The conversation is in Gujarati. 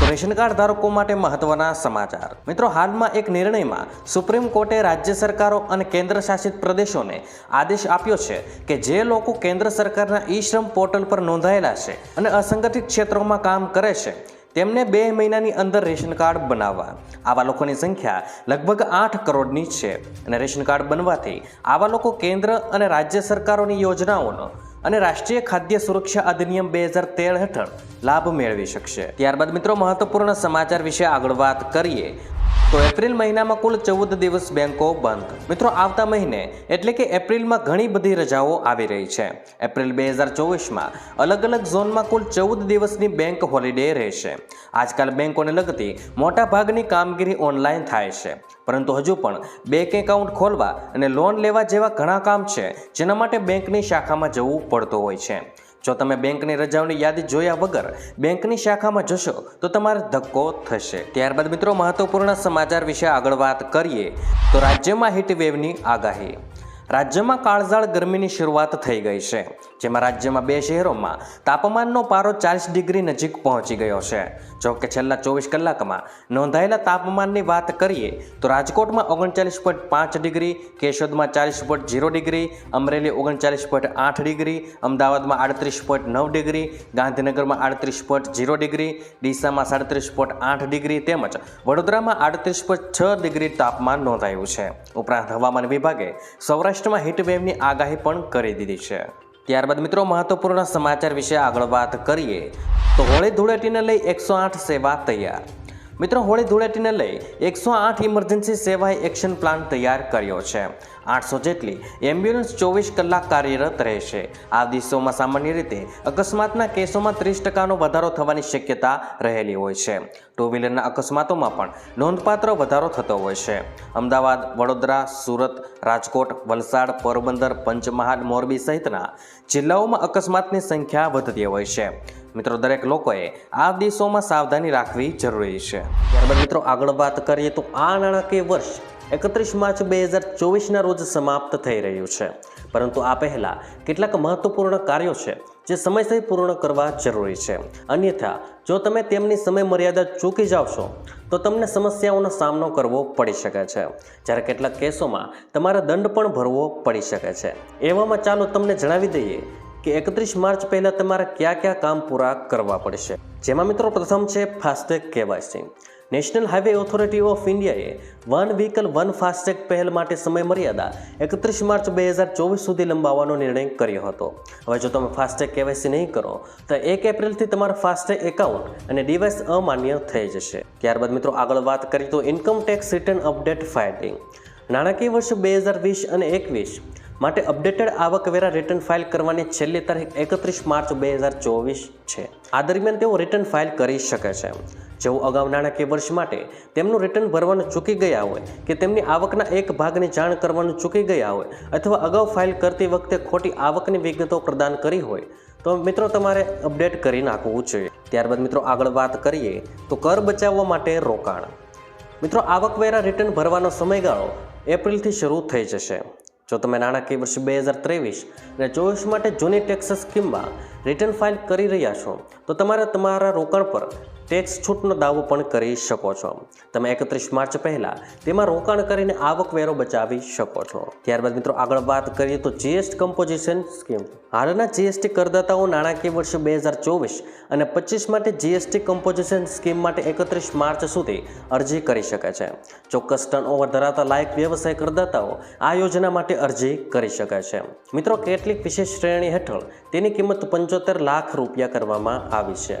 રેશન કાર્ડ ધારકો માટે મહત્વના સમાચાર. મિત્રો, હાલમાં એક નિર્ણયમાં સુપ્રીમ કોર્ટે રાજ્ય સરકારો અને કેન્દ્ર શાસિત પ્રદેશોને આદેશ આપ્યો છે કે જે લોકો કેન્દ્ર સરકારના ઈ શ્રમ પોર્ટલ પર નોંધાયેલા છે અને અસંગઠિત ક્ષેત્રોમાં કામ કરે છે, તેમને બે મહિનાની અંદર રેશન કાર્ડ બનાવવા. આવા લોકોની સંખ્યા લગભગ આઠ કરોડની છે અને રેશન કાર્ડ બનવાથી આવા લોકો કેન્દ્ર અને રાજ્ય સરકારોની યોજનાઓનો અને રાષ્ટ્રીય ખાદ્ય સુરક્ષા અધિનિયમ બે હજાર તેર હેઠળ લાભ મેળવી શકશે. ત્યારબાદ મિત્રો મહત્વપૂર્ણ સમાચાર વિશે આગળ વાત કરીએ. તો એપ્રિલ મહિનામાં કુલ ચૌદ દિવસ બેંકો બંધ. મિત્રો, આવતા મહિને એટલે કે એપ્રિલમાં ઘણી બધી રજાઓ આવી રહી છે. એપ્રિલ બે હજાર ચોવીસમાં અલગ અલગ ઝોનમાં કુલ ચૌદ દિવસની બેંક હોલિડે રહેશે. આજકાલ બેંકોને લગતી મોટા ભાગની કામગીરી ઓનલાઈન થાય છે. પરંતુ હજુ પણ બેંક એકાઉન્ટ ખોલવા અને લોન લેવા જેવા ઘણા કામ છે, જેના માટે બેંકની શાખામાં જવું પડતું હોય છે. જો તમે બેંકની રજાઓની યાદી જોયા વગર બેંકની શાખામાં જશો, તો તમારે ધક્કો થશે. ત્યારબાદ મિત્રો, મહત્વપૂર્ણ સમાચાર વિશે આગળ વાત કરીએ, તો રાજ્યમાં હીટવેવની આગાહી. રાજ્યમાં કાળઝાળ ગરમીની શરૂઆત થઈ ગઈ છે. જેમાં રાજ્યમાં બે શહેરોમાં તાપમાનનો પારો ચાલીસ ડિગ્રી નજીક પહોંચી ગયો છે. જો કે છેલ્લા ચોવીસ કલાકમાં નોંધાયેલા તાપમાનની વાત કરીએ તો રાજકોટમાં ઓગણચાલીસ પોઈન્ટ પાંચ ડિગ્રી, કેશોદમાં ચાલીસ પોઈન્ટ ઝીરો ડિગ્રી, અમરેલી ઓગણચાલીસ પોઈન્ટ આઠ ડિગ્રી, અમદાવાદમાં આડત્રીસ પોઈન્ટ નવ ડિગ્રી, ગાંધીનગરમાં આડત્રીસ પોઈન્ટ ઝીરો ડિગ્રી, ડીસામાં સાડત્રીસ પોઈન્ટ આઠ ડિગ્રી તેમજ વડોદરામાં આડત્રીસ પોઈન્ટ છ ડિગ્રી તાપમાન નોંધાયું છે. ઉપરાંત હવામાન વિભાગે સૌરાષ્ટ્રમાં હીટવેવની આગાહી પણ કરી દીધી છે. ત્યારબાદ મિત્રો મહત્વપૂર્ણ સમાચાર વિશે આગળ વાત કરીએ. તો હોળી ધૂળેટીને લઈ એકસો સેવા તૈયાર. મિત્રો, હોળી ધૂળેટીને લઈ એકસો આઠ ઇમરજન્સી સેવાએ એક્શન પ્લાન તૈયાર કર્યો છે. આઠસો જેટલી એમ્બ્યુલન્સ ચોવીસ કલાક કાર્યરત રહેશે. આ દિવસોમાં સામાન્ય રીતે અકસ્માતના કેસોમાં ત્રીસ ટકાનો વધારો થવાની શક્યતા રહેલી હોય છે. ટુ વ્હીલરના અકસ્માતોમાં પણ નોંધપાત્ર વધારો થતો હોય છે. અમદાવાદ, વડોદરા, સુરત, રાજકોટ, વલસાડ, પોરબંદર, પંચમહાલ, મોરબી સહિતના જિલ્લાઓમાં અકસ્માતની સંખ્યા વધતી હોય છે. મિત્રો, દરેક લોકોએ આ દિવસોમાં સાવધાની રાખવી જરૂરી છે. ત્યારબાદ મિત્રો, આગળ વાત કરીએ તો આ નાણાકીય વર્ષ એકત્રીસ માર્ચ બે હજાર ચોવીસના રોજ સમાપ્ત થઈ રહ્યું છે. પરંતુ આ પહેલાં કેટલાક મહત્વપૂર્ણ કાર્યો છે જે સમયસર પૂર્ણ કરવા જરૂરી છે. અન્યથા, જો તમે તેમની સમય મર્યાદા ચૂકી જાઓ છો, તો તમને સમસ્યાઓનો સામનો કરવો પડી શકે છે. જ્યારે કેટલાક કેસોમાં તમારે દંડ પણ ભરવો પડી શકે છે. એવામાં ચાલો તમને જણાવી દઈએ કે એકત્રીસ માર્ચ પહેલાં તમારે કયા કયા કામ પૂરા કરવા પડશે? જેમાં મિત્રો પ્રથમ છે FASTag KYC. National highway authority of ઇન્ડિયાએ વન વ્હીકલ, વન ફાસ્ટેગ પહેલ માટે સમય મર્યાદા એકત્રીસ માર્ચ બે હજાર ચોવીસ સુધી લંબાવવાનો નિર્ણય કર્યો હતો. હવે જો તમે ફાસ્ટેગ કેવાયસી નહીં કરો, તો એક એપ્રિલથી તમારા ફાસ્ટેગ એકાઉન્ટ અને ડિવાઇસ અમાન્ય થઈ જશે. ત્યારબાદ મિત્રો આગળ વાત કરીએ તો income tax return update filing નાણાકીય વર્ષ બે હજાર વીસ અને એકવીસ માટે અપડેટેડ આવકવેરા રિટર્ન ફાઇલ કરવાની છેલ્લી તારીખ એકત્રીસ માર્ચ બે હજાર ચોવીસ છે. આ દરમિયાન તેઓ રિટર્ન ફાઇલ કરી શકે છે. જેઓ અગાઉ નાણાકીય વર્ષ માટે તેમનું રિટર્ન ભરવાનું ચૂકી ગયા હોય કે તેમની આવકના એક ભાગની જાણ કરવાનું ચૂકી ગયા હોય અથવા અગાઉ ફાઇલ કરતી વખતે ખોટી આવકની વિગતો પ્રદાન કરી હોય, તો મિત્રો તમારે અપડેટ કરી નાખવું જોઈએ. ત્યારબાદ મિત્રો આગળ વાત કરીએ તો કર બચાવવા માટે રોકાણ. મિત્રો, આવકવેરા રિટર્ન ભરવાનો સમયગાળો એપ્રિલથી શરૂ થઈ જશે. જો તમે નાણાકીય વર્ષ બે હજાર ત્રેવીસ અને ચોવીસ માટે જૂની ટેક્સ સ્કીમમાં રિટર્ન ફાઇલ કરી રહ્યા છો, તો તમારે તમારા રોકાણ પર ટેક્સ છૂટનો દાવો પણ કરી શકો છો. તમે એકત્રીસ માર્ચ પહેલાં તેમાં રોકાણ કરીને આવકવેરો બચાવી શકો છો. ત્યારબાદ મિત્રો આગળ વાત કરીએ તો જીએસટી કમ્પોઝિશન સ્કીમ હાલના જીએસટી કરદાતાઓ નાણાકીય વર્ષ બે હજાર ચોવીસ અને પચીસ માટે જીએસટી કમ્પોઝિશન સ્કીમ માટે એકત્રીસ માર્ચ સુધી અરજી કરી શકે છે. ચોક્કસ ટર્નઓવર ધરાવતા લાયક વ્યવસાય કરદાતાઓ આ યોજના માટે અરજી કરી શકે છે. મિત્રો કેટલીક વિશેષ શ્રેણી હેઠળ તેની કિંમત પંચોતેર લાખ રૂપિયા કરવામાં આવી છે.